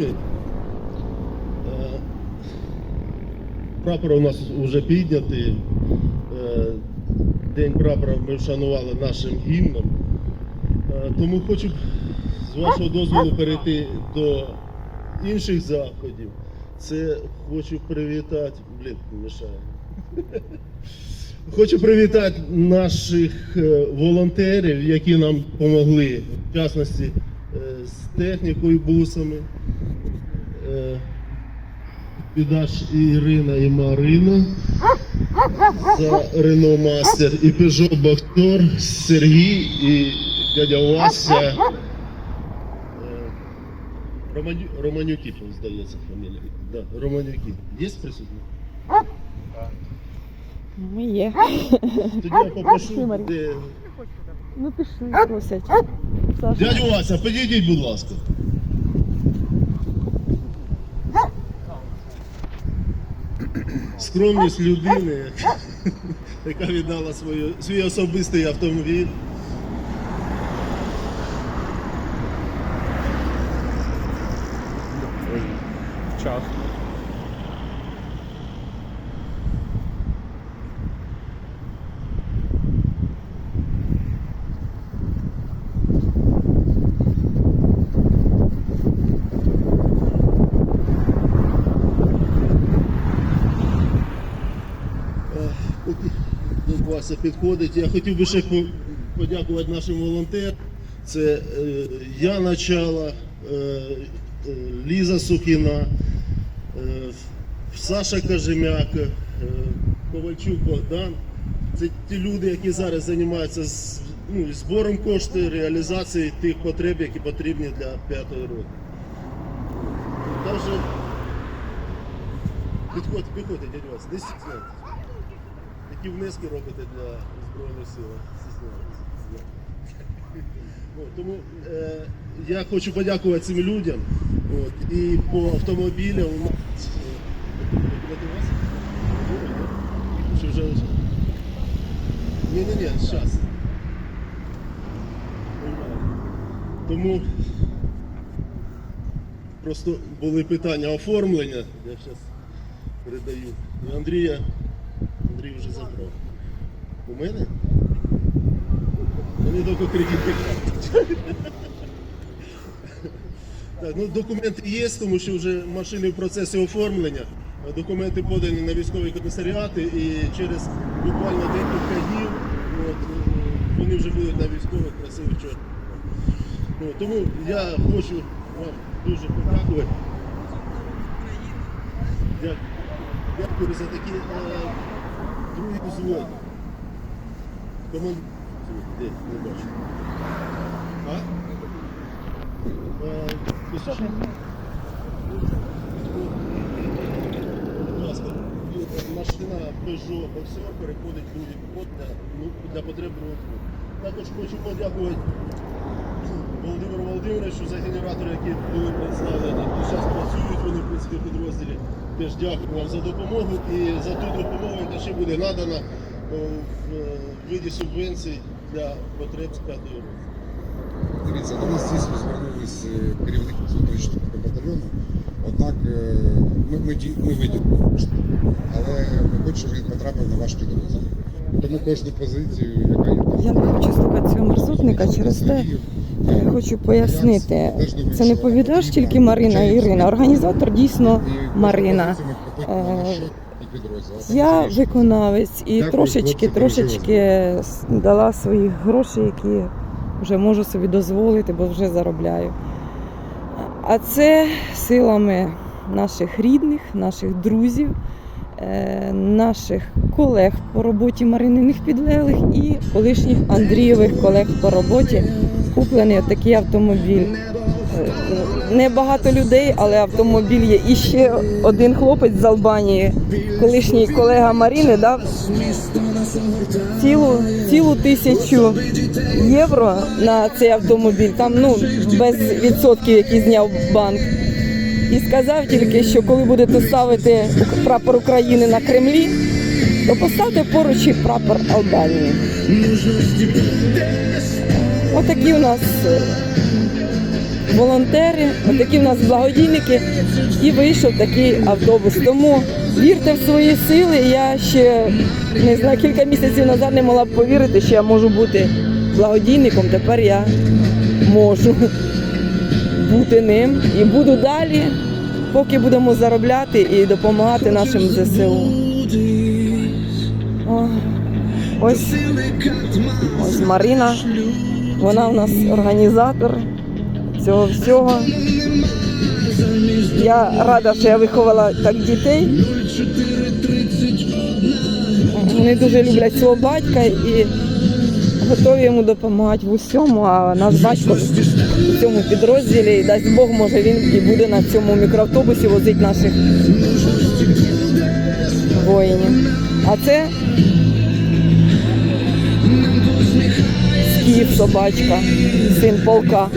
Е, Прапор у нас вже піднятий. Е, День прапора ми вшанували нашим гімном. Е, Тому хочу з вашого дозволу перейти до інших заходів. Це хочу привітати. Блін, мішає. Хочу привітати наших волонтерів, які нам допомогли, в частності з технікою, бусами. Е, Підаш Ірина і Марина за Рено Мастер і Peugeot Боксер Сергій і дядя Вася. Е, Романю, Романюки, здається, фамілія. Да, Романюки. Є присутні? Ми є. Тоді я попрошу, де... Ну пішли, просять. Саша. Дядю Вася, підійдіть, будь ласка. Скромність людини, яка віддала свою, свій особистий автомобіль. Час. Е, Поки Вася підходить, я хотів би ще подякувати нашим волонтерам. Це е, Яна Чала, е, е, Ліза Сукіна, е, Саша Кажемяк, Ковальчук Богдан. Це ті люди, які зараз займаються з, ну, збором коштів, реалізацією тих потреб, які потрібні для п'ятої роти. Також підходьте, підходьте, дядь Вася, не Які внески робите для Збройних сил? Тому е, я хочу подякувати цим людям. От, і по автомобілям у нас. е. Ні-ні-ні, зараз. Тому просто були питання оформлення. Я зараз передаю. Андрія. Андрій вже забрав. У мене? Мені тільки кредитний карти. Ну документи є, тому що вже машини в процесі оформлення. Документи подані на військові комісаріати і через буквально декілька днів от, е, вони вже будуть на військових красивих чорних. Ну, тому я хочу вам дуже подякувати. Дякую. Дякую за такі е, другий взвод. Команд... Де? Не бачу. А? Е, ти що? Будь ласка, машина Peugeot Boxer переходить другий код для, ну, для потреб другого. Також хочу подякувати Володимиру Володимировичу за генератори, які були представлені. Зараз працюють вони в принципі підрозділі. Теж дякую вам за допомогу і за ту допомогу, яка ще буде надана в е, виді субвенцій для потреб з п'ятої роки. Дивіться, до нас дійсно звернулись е, керівники 34 батальйону. Однак е, ми, ми, ми виділили кошти, але ми хочемо, щоб він потрапив на ваш підрозділ. Тому кожну позицію, яка є Я не хочу слухати цього мерзотника через те. Е, Хочу пояснити, це не повідаш тільки Марина і Ірина. Організатор дійсно Марина. Е, Я виконавець і трошечки, трошечки дала своїх грошей, які вже можу собі дозволити, бо вже заробляю. А це силами наших рідних, наших друзів, е, наших колег по роботі Марининих підлеглих і колишніх Андрієвих колег по роботі куплений такий автомобіль. Е, Небагато людей, але автомобіль є. І ще один хлопець з Албанії, колишній колега Маріни, дав цілу, цілу тисячу євро на цей автомобіль, там ну, без відсотків, які зняв банк. І сказав тільки, що коли будете ставити прапор України на Кремлі, то поставте поруч і прапор Албанії. Отакі у нас е, волонтери, отакі в нас благодійники, і вийшов такий автобус. Тому вірте в свої сили. Я ще не знаю, кілька місяців назад не могла б повірити, що я можу бути благодійником. Тепер я можу бути ним і буду далі, поки будемо заробляти і допомагати нашим ЗСУ. Ось, ось Марина, вона у нас організатор цього всього. Я рада, що я виховала так дітей. Вони дуже люблять свого батька і готові йому допомагати в усьому. А наш батько в цьому підрозділі, і дасть Бог, може він і буде на цьому мікроавтобусі возити наших воїнів. А це Скіф, собачка, син полка.